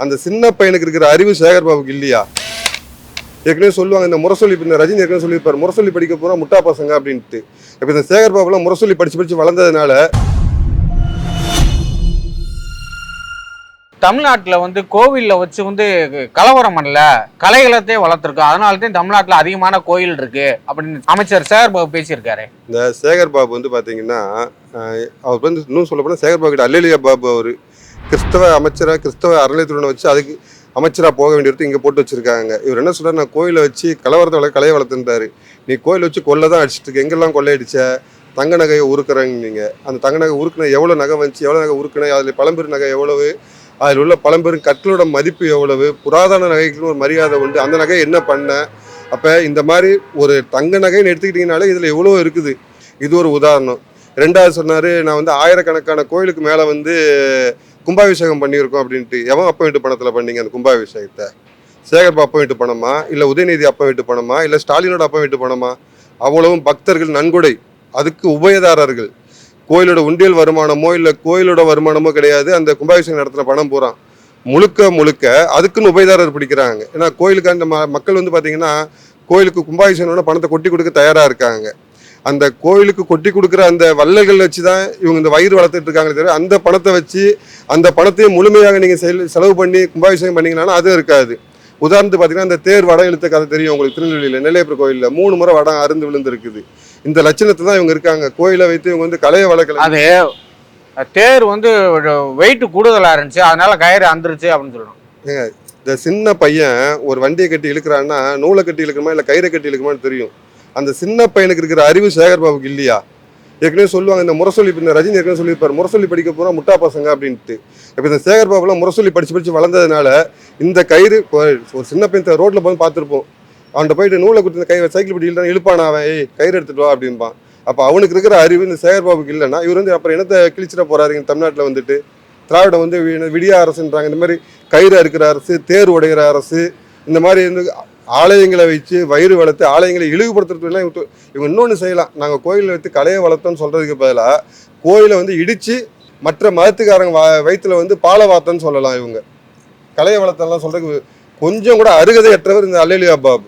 அந்த சின்ன பையனுக்கு இருக்கிற அறிவு சேகர் பாபுக்கு இல்லையா? ஏற்கனவே சொல்லுவாங்க இந்த முரசொலி இந்த ரஜினி ஏற்கனவே சொல்லியிருப்பார் முரசொலி படிக்க போறா முட்டா பசங்க அப்படின்ட்டு. இப்போ இந்த சேகர் பாபுலாம் முரசொலி படிச்சு படிச்சு வளர்ந்ததுனால தமிழ்நாட்டுல வந்து கோவில்ல வச்சு வந்து கலவரம் பண்ணல கலைகளத்தையே வளர்த்துருக்கோம் அதனால தான் தமிழ்நாட்டுல அதிகமான கோயில் இருக்கு அப்படின்னு அமைச்சர் சேகர் பாபு பேசியிருக்காரு. இந்த சேகர் பாபு வந்து பார்த்தீங்கன்னா அவர் வந்து இன்னும் சொல்ல போனால் சேகர் பாபு கிட்ட அல்லலியா பாபு அவர் கிறிஸ்தவ அமைச்சராக கிறிஸ்தவ அறநிலையத்துடன் வச்சு அதுக்கு அமைச்சராக போக வேண்டியது இங்கே போட்டு வச்சுருக்காங்க. இவர் என்ன சொல்கிறார் நான் கோயிலை வச்சு கலவரத்தை வளர்க்க கலையை வளர்த்துருந்தாரு. நீ கோயில் வச்சு கொல்லை தான் அடிச்சிட்டு இருக்கு. எங்கெல்லாம் கொள்ளையடிச்ச? தங்க நகையை உருக்குறாங்க நீங்கள் அந்த தங்க நகை உருக்குன எவ்வளோ நகை வந்துச்சு? எவ்வளோ நகை உருக்குன? அதில் பழம்பெரு நகை எவ்வளவு? அதில் உள்ள பழம்பெரும் கற்களோட மதிப்பு எவ்வளவு? புராதன நகைக்குன்னு ஒரு மரியாதை உண்டு. அந்த நகை என்ன பண்ண? அப்போ இந்த மாதிரி ஒரு தங்க நகைன்னு எடுத்துக்கிட்டிங்கனாலே இதில் எவ்வளோ இருக்குது? இது ஒரு உதாரணம். ரெண்டாவது சொன்னார் நான் வந்து ஆயிரக்கணக்கான கோயிலுக்கு மேலே வந்து கும்பாபிஷேகம் பண்ணியிருக்கோம் அப்படின்ட்டு எவன் அப்பா வீட்டு பணத்தில் பண்ணீங்க அந்த கும்பாபிஷேகத்தை? சேகர்பா அப்பா வீட்டு பணமா? இல்லை உதயநிதி அப்பா வீட்டு பணமா? இல்லை ஸ்டாலினோட அப்பா வீட்டு பணமா? அவ்வளவும் பக்தர்கள் நன்கொடை. அதுக்கு உபயதாரர்கள். கோயிலோட உண்டியல் வருமானமோ இல்லை கோயிலோட வருமானமோ கிடையாது. அந்த கும்பாபிஷேகம் நடத்துகிற பணம் பூரா. முழுக்க முழுக்க அதுக்குன்னு உபயதாரர் பிடிக்கிறாங்க. ஏன்னா கோயிலுக்கு அந்த ம- மக்கள் வந்து பார்த்தீங்கன்னா கோயிலுக்கு கும்பாபிஷேகம்னா பணத்தை கொட்டி கொடுக்க தயாராக இருக்காங்க. அந்த கோயிலுக்கு கொட்டி கொடுக்குற அந்த வள்ளல்கள் வச்சு தான் இவங்க இந்த வயிறு வளர்த்துட்டு இருக்காங்களே தவிர அந்த பணத்தை வச்சு அந்த பணத்தையும் முழுமையாக நீங்கள் செல் செலவு பண்ணி கும்பாபிஷேகம் பண்ணீங்கன்னா அதுவும் இருக்காது. உதாரணத்துக்கு பார்த்தீங்கன்னா இந்த தேர் வடம் இழுத்த கதை தெரியும் உங்களுக்கு திருநெல்வேலியில் நெல்லையப்பர் கோயிலில். மூணு முறை வடம் அருந்து விழுந்திருக்குது. இந்த லட்சணத்தை தான் இவங்க இருக்காங்க. கோயிலை வைத்து இவங்க வந்து கலையை வளர்க்கல. அது தேர் வந்து வெயிட் கூடுதலா இருந்துச்சு. அதனால கயிறு அந்துருச்சு அப்படின்னு சொல்லணும் இந்த சின்ன பையன் ஒரு வண்டியை கட்டி இழுக்கிறான்னா நூலை கட்டி இழுக்கணுமா இல்லை கயிறை கட்டி இழுக்குமான்னு தெரியும். அந்த சின்ன பையனுக்கு இருக்கிற அறிவு சேகர் பாபுக்கு இல்லையா? ஏற்கனவே சொல்லுவாங்க இந்த முரசொலி இந்த ரஜினி ஏற்கனவே சொல்லியிருப்பார் முரசொலி படிக்க போனால் முட்டா பசங்க அப்படின்ட்டு. இப்போ இந்த சேகர் பாபுலாம் முரசொலி படிச்சு படிச்சு வளர்ந்ததுனால இந்த கயிறு இப்போ ஒரு சின்ன பையன் ரோட்டில் போய் பார்த்துருப்போம். அவன்கிட்ட போயிட்டு நூலை கொடுத்து கை சைக்கிள் பிடி இழுத்தான் இழுப்பானா அவன்? ஏய் கயிறு எடுத்துட்டு வா அப்படின்பான் அப்போ அவனுக்கு இருக்கிற அறிவு இந்த சேகர் பாபுக்கு இல்லைன்னா இவர் வந்து அப்புறம் என்னத்தை கிழிச்சிட போறாருங்க தமிழ்நாட்டில் வந்துட்டு? திராவிடம் வந்து விடிய அரசுன்றாங்க. இந்த மாதிரி கயிறு அறுக்கிற அரசு தேர் உடைகிற அரசு இந்த மாதிரி வந்து ஆலயங்களை வச்சு வயிறு வளர்த்து ஆலயங்களை இழிவுபடுத்துறதுலாம் இவங்க இவங்க இன்னொன்று செய்யலாம். நாங்கள் கோயிலில் வைத்து கலையை வளர்த்தோம்னு சொல்கிறதுக்கு பதிலாக கோயிலை வந்து இடித்து மற்ற மதத்துக்காரங்க வா வயிற்றுல வந்து பாலை வார்த்தைன்னு சொல்லலாம் இவங்க. கலையை வளர்த்தெல்லாம் சொல்கிறதுக்கு கொஞ்சம் கூட அருகதை எற்றவர் இந்த அல்லலியா பாபு.